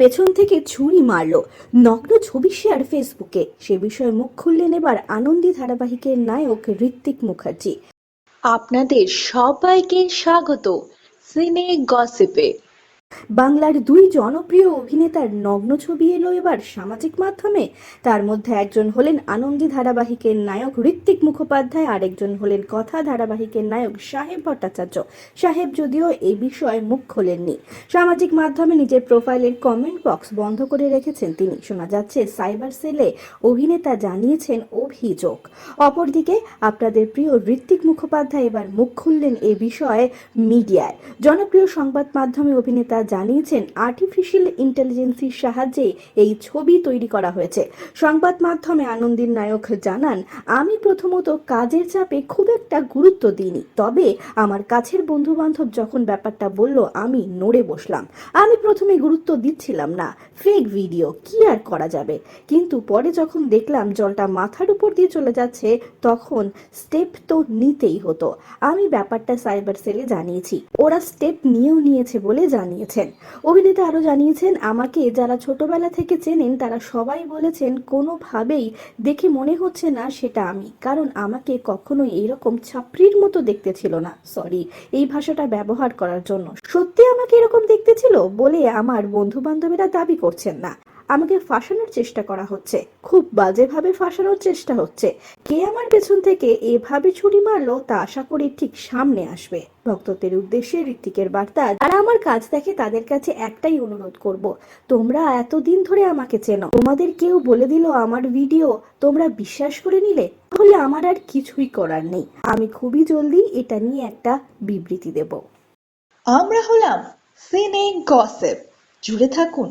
পেছন থেকে ছুরি মারল। নগ্ন ছবি শেয়ার ফেসবুকে। সে বিষয়ে মুখ খুললেন এবার আনন্দী ধারাবাহিকের নায়ক ঋত্বিক মুখার্জি। আপনাদের সবাইকে স্বাগত। সিনে গসিপে। বাংলার দুই জনপ্রিয় অভিনেতার নগ্ন ছবি এলো এবার সামাজিক মাধ্যমে। তার মধ্যে একজন হলেন আনন্দী ধারাবাহিকের নায়ক ঋত্বিক মুখোপাধ্যায়, আরেকজন হলেন কথা ধারাবাহিকের নায়ক সাহেব ভট্টাচার্য। সাহেব যদিও এই বিষয়ে মুখ খোলেননি। সামাজিক মাধ্যমে নিজের প্রোফাইলের কমেন্ট বক্স বন্ধ করে রেখেছেন তিনি। শোনা যাচ্ছে, সাইবার সেলে অভিনেতা জানিয়েছেন অভিযোগ। অপরদিকে, আপনাদের প্রিয় ঋত্বিক মুখোপাধ্যায় এবার মুখ খুললেন এ বিষয়ে মিডিয়ায়। জনপ্রিয় সংবাদ মাধ্যমে অভিনেতা জানিয়েছেন আর্টিফিশিয়াল ইন্টেলিজেন্সির সাহায্যে এই ছবি তৈরি করা হয়েছে। সংবাদ মাধ্যমে আনন্দিন নায়ক জানান, আমি প্রথমত কাজের চাপে খুব একটা গুরুত্ব দিইনি। তবে আমার কাছের বন্ধু বান্ধব যখন ব্যাপারটা বলল, আমি নড়ে বসলাম। আমি প্রথমে গুরুত্ব দিচ্ছিলাম না ফেক ভিডিও কি আর করা যাবে? কিন্তু পরে যখন দেখলাম জলটা মাথার উপর দিয়ে চলে যাচ্ছে, তখন স্টেপ তো নিতেই হতো। আমি ব্যাপারটা সাইবার সেলে জানিয়েছি। ওরা স্টেপ নিয়েও নিয়েছে বলে জানিয়েছেন অভিনেতা আরও জানিয়েছেন, আমাকে যারা ছোটবেলা থেকে চেনেন, তারা সবাই বলেছেন, কোনোভাবেই দেখে মনে হচ্ছে না সেটা আমি। কারণ আমাকে কখনোই এরকম ছাপড়ির মতো দেখতে ছিল না। সরি, এই ভাষাটা ব্যবহার করার জন্য। সত্যি আমাকে এরকম দেখতে ছিল বলে আমার বন্ধু বান্ধবীরা দাবি করছেন না। আমাকে ফাঁসানোর চেষ্টা করা হচ্ছে। খুব বাজেভাবে ফাঁসানোর চেষ্টা হচ্ছে। কে আমার পেছন থেকে এভাবে ছুরি মারলো তা আশা করি ঠিক সামনে আসবে। ভক্তদের উদ্দেশ্যে ঋত্বিকের বার্তা যারা আমার কাজ দেখে তাদের কাছে একটাই অনুরোধ করব। তোমরা এতদিন ধরে আমাকে চেনো। তোমাদের কেউ বলে দিল আমার ভিডিও তোমরা বিশ্বাস করে নিলে? তাহলে আমার আর কিছুই করার নেই। আমি খুবই জলদি এটা নিয়ে একটা বিবৃতি দেব। আমরা হলাম সিনে গসিপ। জুড়ে থাকুন।